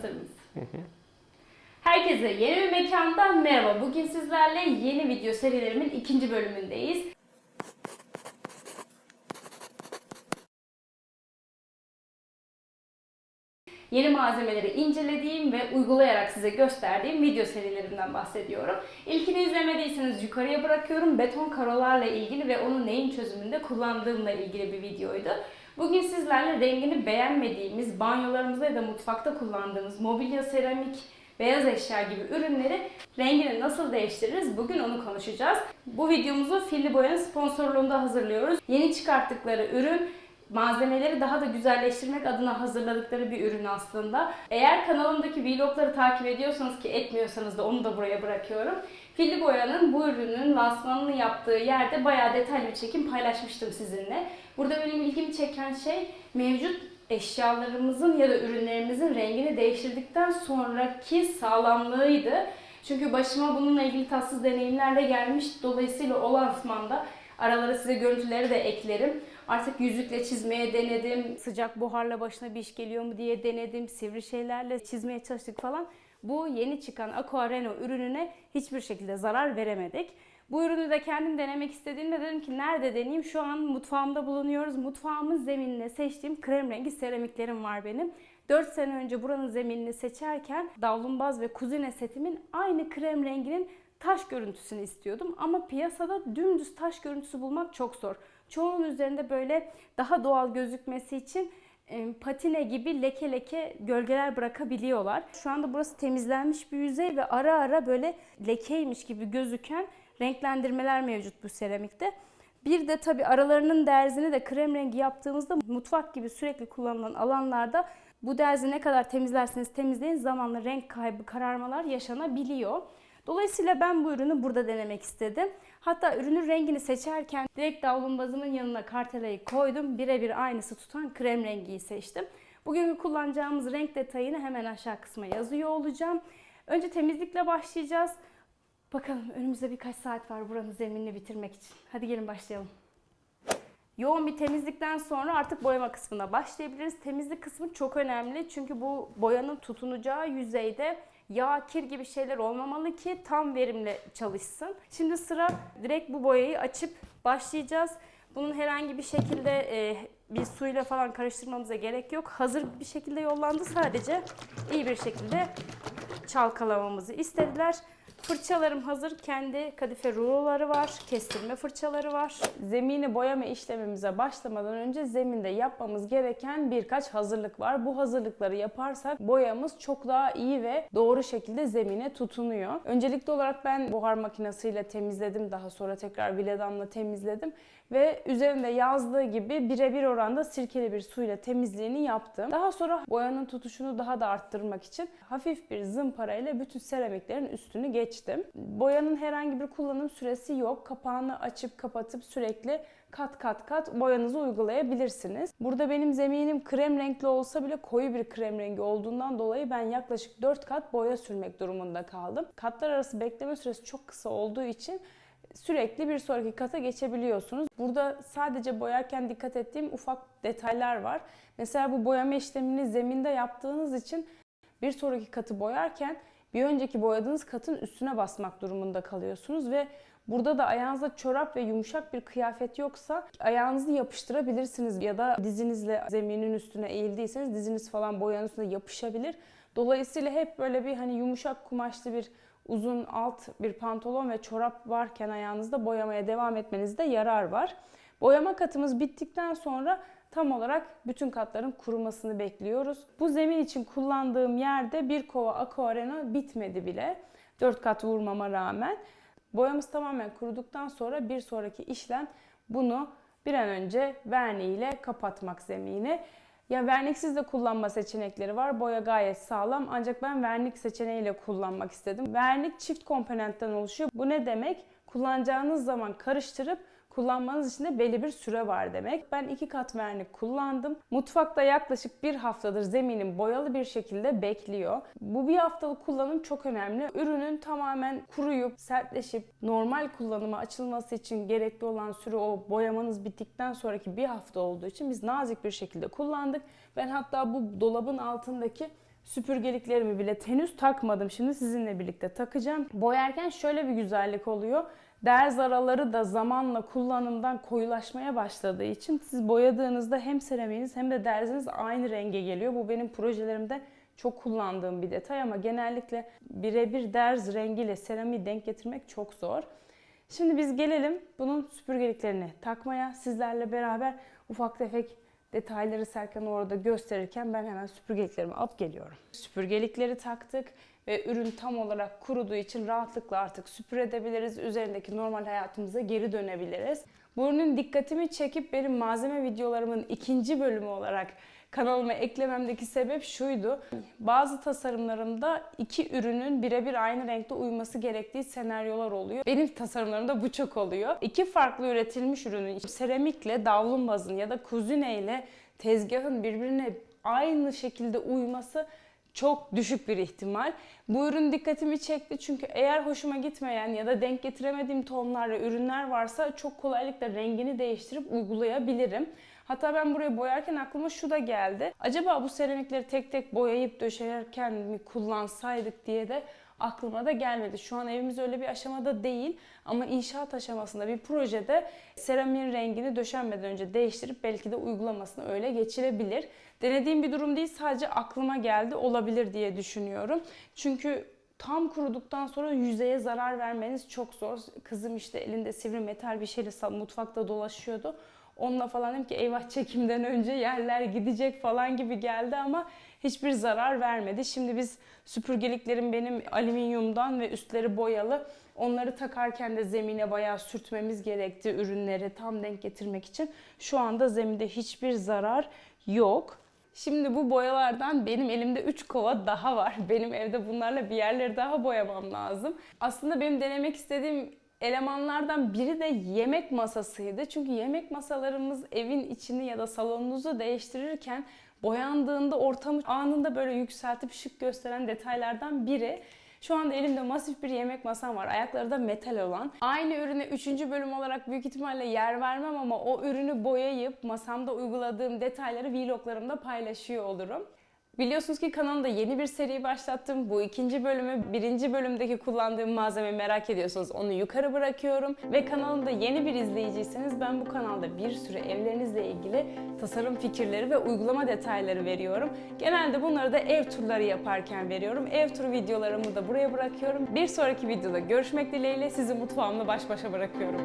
Hazır mıyız? Herkese yeni bir mekandan merhaba. Bugün sizlerle yeni video serilerimin ikinci bölümündeyiz. Yeni malzemeleri incelediğim ve uygulayarak size gösterdiğim video serilerinden bahsediyorum. İlkini izlemediyseniz yukarıya bırakıyorum. Beton karolarla ilgili ve onu neyin çözümünde kullandığımla ilgili bir videoydu. Bugün sizlerle rengini beğenmediğimiz, banyolarımızda ya da mutfakta kullandığımız mobilya, seramik, beyaz eşya gibi ürünleri rengini nasıl değiştiririz? Bugün onu konuşacağız. Bu videomuzu Filli Boya'nın sponsorluğunda hazırlıyoruz. Yeni çıkarttıkları ürün malzemeleri daha da güzelleştirmek adına hazırladıkları bir ürün aslında. Eğer kanalımdaki vlogları takip ediyorsanız ki etmiyorsanız da onu da buraya bırakıyorum. Filli Boya'nın bu ürünün lansmanını yaptığı yerde bayağı detaylı bir çekim paylaşmıştım sizinle. Burada benim ilgimi çeken şey mevcut eşyalarımızın ya da ürünlerimizin rengini değiştirdikten sonraki sağlamlığıydı. Çünkü başıma bununla ilgili tatsız deneyimler de gelmiş. Dolayısıyla o lansmanda aralara size görüntüleri de eklerim. Artık yüzükle çizmeye denedim. Sıcak buharla başına bir iş geliyor mu diye denedim. Sivri şeylerle çizmeye çalıştık falan. Bu yeni çıkan Aquareno ürününe hiçbir şekilde zarar veremedik. Bu ürünü de kendim denemek istediğimde dedim ki nerede deneyeyim? Şu an mutfağımda bulunuyoruz. Mutfağımın zeminine seçtiğim krem rengi seramiklerim var benim. 4 sene önce buranın zeminini seçerken davlumbaz ve kuzine setimin aynı krem renginin taş görüntüsünü istiyordum. Ama piyasada dümdüz taş görüntüsü bulmak çok zor. Çoğunun üzerinde böyle daha doğal gözükmesi için patine gibi leke leke gölgeler bırakabiliyorlar. Şu anda burası temizlenmiş bir yüzey ve ara ara böyle lekeymiş gibi gözüken renklendirmeler mevcut bu seramikte. Bir de tabi aralarının derzini de krem rengi yaptığımızda mutfak gibi sürekli kullanılan alanlarda bu derzi ne kadar temizlerseniz temizleyin zamanla renk kaybı, kararmalar yaşanabiliyor. Dolayısıyla ben bu ürünü burada denemek istedim. Hatta ürünün rengini seçerken direkt davlumbazımın yanına kartelayı koydum. Birebir aynısı tutan krem rengiyi seçtim. Bugün kullanacağımız renk detayını hemen aşağı kısma yazıyor olacağım. Önce temizlikle başlayacağız. Bakalım önümüzde birkaç saat var buranın zeminini bitirmek için. Hadi gelin başlayalım. Yoğun bir temizlikten sonra artık boyama kısmına başlayabiliriz. Temizlik kısmı çok önemli çünkü bu boyanın tutunacağı yüzeyde yağ, kir gibi şeyler olmamalı ki tam verimli çalışsın. Şimdi sıra direkt bu boyayı açıp başlayacağız. Bunun herhangi bir şekilde e, bir suyla falan karıştırmamıza gerek yok. Hazır bir şekilde yollandı. Sadece iyi bir şekilde çalkalamamızı istediler. Fırçalarım hazır. Kendi kadife ruloları var. Kestirme fırçaları var. Zemini boyama işlemimize başlamadan önce zeminde yapmamız gereken birkaç hazırlık var. Bu hazırlıkları yaparsak boyamız çok daha iyi ve doğru şekilde zemine tutunuyor. Öncelikli olarak ben buhar makinesiyle temizledim. Daha sonra tekrar viledamla temizledim ve üzerinde yazdığı gibi birebir oranda sirkeli bir suyla temizliğini yaptım. Daha sonra boyanın tutuşunu daha da arttırmak için hafif bir zımpara ile bütün seramiklerin üstünü geçtim. Boyanın herhangi bir kullanım süresi yok. Kapağını açıp kapatıp sürekli kat kat kat boyanızı uygulayabilirsiniz. Burada benim zeminim krem renkli olsa bile koyu bir krem rengi olduğundan dolayı ben yaklaşık 4 kat boya sürmek durumunda kaldım. Katlar arası bekleme süresi çok kısa olduğu için sürekli bir sonraki kata geçebiliyorsunuz. Burada sadece boyarken dikkat ettiğim ufak detaylar var. Mesela bu boyama işlemini zeminde yaptığınız için bir sonraki katı boyarken bir önceki boyadığınız katın üstüne basmak durumunda kalıyorsunuz ve Burada da ayağınızda çorap ve yumuşak bir kıyafet yoksa ayağınızı yapıştırabilirsiniz ya da dizinizle zeminin üstüne eğildiyseniz diziniz falan boyanın üstüne yapışabilir. Dolayısıyla hep böyle bir hani yumuşak kumaşlı bir uzun alt bir pantolon ve çorap varken ayağınızda boyamaya devam etmenizde yarar var. Boyama katımız bittikten sonra tam olarak bütün katların kurumasını bekliyoruz. Bu zemin için kullandığım yerde bir kova aquarena bitmedi bile. 4 kat vurmama rağmen. Boyamız tamamen kuruduktan sonra bir sonraki işlem bunu bir an önce verniği ile kapatmak zemini. Ya verniksiz de kullanma seçenekleri var. Boya gayet sağlam ancak ben vernik seçeneğiyle kullanmak istedim. Vernik çift komponentten oluşuyor. Bu ne demek? Kullanacağınız zaman karıştırıp kullanmanız için de belli bir süre var demek. Ben iki kat vernik kullandım. Mutfakta yaklaşık bir haftadır zeminim boyalı bir şekilde bekliyor. Bu bir haftalık kullanım çok önemli. Ürünün tamamen kuruyup, sertleşip normal kullanıma açılması için gerekli olan süre o boyamanız bittikten sonraki bir hafta olduğu için biz nazik bir şekilde kullandık. Ben hatta bu dolabın altındaki Süpürgeliklerimi bile henüz takmadım. Şimdi sizinle birlikte takacağım. Boyarken şöyle bir güzellik oluyor. Derz araları da zamanla kullanımdan koyulaşmaya başladığı için siz boyadığınızda hem seramiğiniz hem de derziniz aynı renge geliyor. Bu benim projelerimde çok kullandığım bir detay ama genellikle birebir derz rengiyle seramiği denk getirmek çok zor. Şimdi biz gelelim bunun süpürgeliklerini takmaya. Sizlerle beraber ufak tefek detayları Serkan orada gösterirken ben hemen süpürgeliklerimi alıp geliyorum. Süpürgelikleri taktık ve ürün tam olarak kuruduğu için rahatlıkla artık süpürebiliriz. Üzerindeki normal hayatımıza geri dönebiliriz. Bu ürünün dikkatimi çekip benim malzeme videolarımın ikinci bölümü olarak kanalıma eklememdeki sebep şuydu. Bazı tasarımlarımda iki ürünün birebir aynı renkte uyması gerektiği senaryolar oluyor. Benim tasarımlarımda bu çok oluyor. İki farklı üretilmiş ürünün seramikle davlumbazın ya da kuzineyle tezgahın birbirine aynı şekilde uyması çok düşük bir ihtimal. Bu ürün dikkatimi çekti çünkü eğer hoşuma gitmeyen ya da denk getiremediğim tonlar ve ürünler varsa çok kolaylıkla rengini değiştirip uygulayabilirim. Hatta ben buraya boyarken aklıma şu da geldi. Acaba bu seramikleri tek tek boyayıp döşerken mi kullansaydık diye de aklıma da gelmedi. Şu an evimiz öyle bir aşamada değil ama inşaat aşamasında bir projede seramiğin rengini döşenmeden önce değiştirip belki de uygulamasını öyle geçirebilir. Denediğim bir durum değil sadece aklıma geldi olabilir diye düşünüyorum. Çünkü tam kuruduktan sonra yüzeye zarar vermeniz çok zor. Kızım işte elinde sivri metal bir şeyle mutfakta dolaşıyordu. Onunla falan dedim ki eyvah çekimden önce yerler gidecek falan gibi geldi ama hiçbir zarar vermedi. Şimdi biz süpürgeliklerim benim alüminyumdan ve üstleri boyalı. Onları takarken de zemine bayağı sürtmemiz gerekti ürünleri tam denk getirmek için. Şu anda zeminde hiçbir zarar yok. Şimdi bu boyalardan benim elimde 3 kova daha var. Benim evde bunlarla bir yerleri daha boyamam lazım. Aslında benim denemek istediğim elemanlardan biri de yemek masasıydı. Çünkü yemek masalarımız evin içini ya da salonunuzu değiştirirken boyandığında ortamı anında böyle yükseltip şık gösteren detaylardan biri. Şu anda elimde masif bir yemek masam var. Ayakları da metal olan. Aynı ürüne 3. bölüm olarak büyük ihtimalle yer vermem ama o ürünü boyayıp masamda uyguladığım detayları vloglarımda paylaşıyor olurum. Biliyorsunuz ki kanalımda yeni bir seri başlattım. Bu ikinci bölümü birinci bölümdeki kullandığım malzeme merak ediyorsanız onu yukarı bırakıyorum. Ve kanalımda yeni bir izleyiciyseniz ben bu kanalda bir sürü evlerinizle ilgili tasarım fikirleri ve uygulama detayları veriyorum. Genelde bunları da ev turları yaparken veriyorum. Ev turu videolarımı da buraya bırakıyorum. Bir sonraki videoda görüşmek dileğiyle sizi mutfağımla baş başa bırakıyorum.